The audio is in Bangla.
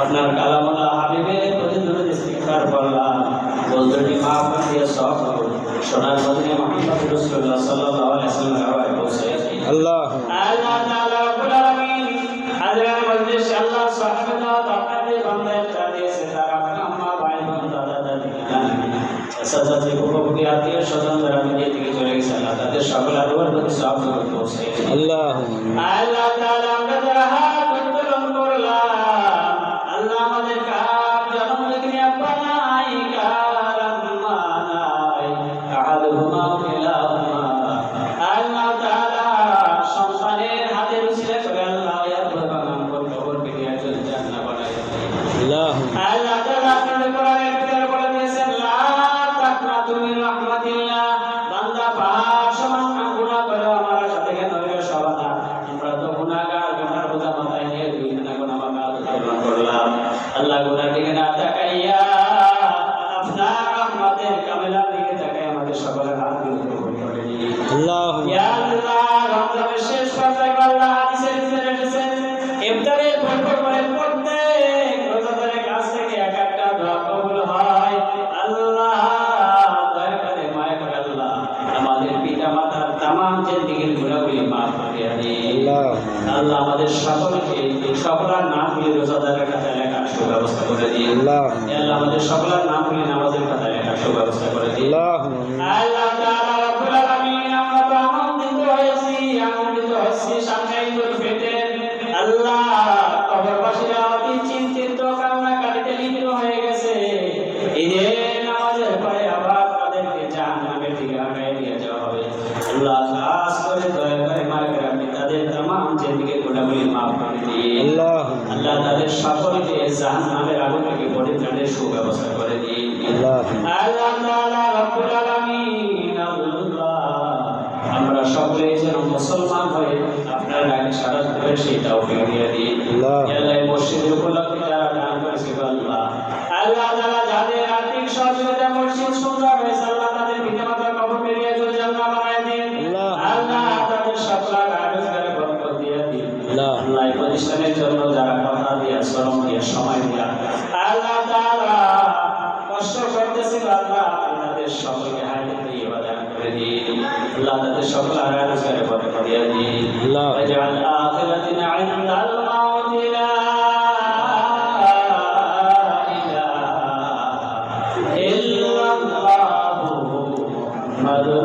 আপনার কালামুল্লাহ হাবিবের প্রতি দূরে ইস্তিগফার করলাম বলতে মাফ দিয়ে সব করুন সোনার মধ্যে মোহাম্মদ রসুল্লাহ সাল্লাহ আলাইসাল্লাম হাওয়ায় পৌঁছে আল্লাহ আল্লাহ তাআলা রব্বুল আলামিন হাজরা মজলিস আল্লাহ সুবহানাহু ওয়া তাআলা বান্দা ইফতা দিয়েছে তার আম্মা ভাই বোন দাদা দাদি চাচা চাচি উপভোগী আত্মীয় স্বজন যারা মিডিয়া থেকে সকল আল্লাহ আল্লাহ আমাদের সকলকে সকলার নাম নিয়ে খাতায় লেখার সুব্যবস্থা করে আল্লাহ আমাদের সকলার নাম নিয়ে নামাজের খাতায় লেখার সুব্যবস্থা করে দিয়ে আল্লাহ আমরা আনন্দিত আনন্দিত আল্লাহ নিজেদেরকে গোলাগুলি মাফ করে দিয়ে আল্লাহ তাদের সকলকে জাহান্নামের আগুন থেকে পরিত্রাণের সুব্যবস্থা করে দিয়ে আল্লাহ আল্লাহ রাব্বুল মুসলমান হয়ে আপনার ডাকে করে সেই তৌফিক দিয়ে দিন আল্লাহ মসজিদের উপলক্ষে যারা দান করেছে আল্লাহ। আল্লাহ প্রতিষ্ঠানের জন্য যারা কথা দিয়া শ্রম দিয়া সময় দিয়া আল্লাহ কষ্ট করতেছিল আল্লাহ তাদের